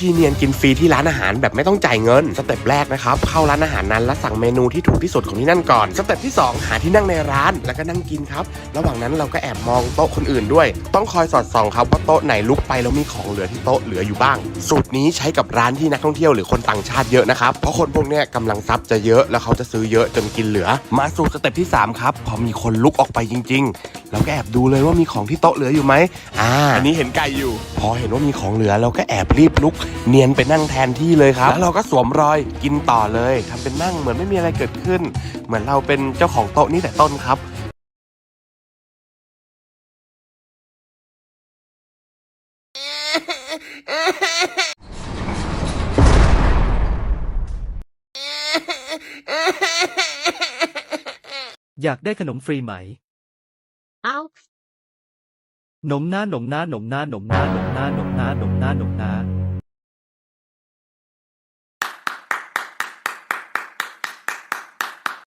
ธีเนียนกินฟรีที่ร้านอาหารแบบไม่ต้องจ่ายเงิน สเต็ปแรกนะครับเข้าร้านอาหารนั้นแล้วสั่งเมนูที่ถูกที่สุดของที่นั่นก่อน สเต็ปที่ 2 หาที่นั่งในร้านแล้วก็นั่งกินครับ ระหว่างนั้นเราก็แอบมองโต๊ะคนอื่นด้วย ต้องคอยสอดส่องครับว่าโต๊ะไหนลุกไปแล้วมีของเหลือที่โต๊ะเหลืออยู่บ้าง สูตรนี้ใช้กับร้านที่นักท่องเที่ยวหรือคนต่างชาติเยอะนะครับ เพราะคนพวกเนี้ยกำลังทรัพย์จะเยอะแล้วเขาจะซื้อเยอะจนกินเหลือ มาสู่สเต็ปที่สามครับ พอมีคนลุกออกไปจริง ๆ เราก็แอบดูเลยว่ามีของที่โต๊ะเหลืออยู่ไหมอ่าอันนี้เห็นไก่อยู่ พอเห็นว่ามีของเหลือเราก็แอบรีบลุกเนียนไปนั่งแทนที่เลยครับ แล้วเราก็สวมรอยกินต่อเลยทำเป็นนั่งเหมือนไม่มีอะไรเกิดขึ้น เหมือนเราเป็นเจ้าของโต๊ะนี่แต่ต้นครับอยากได้ขนมฟรีไหม เอาหนมหน้าหนมหน้าหนมหน้าหนมหน้าหนมหน้าหนมหน้าหนมหน้าหนมหน้า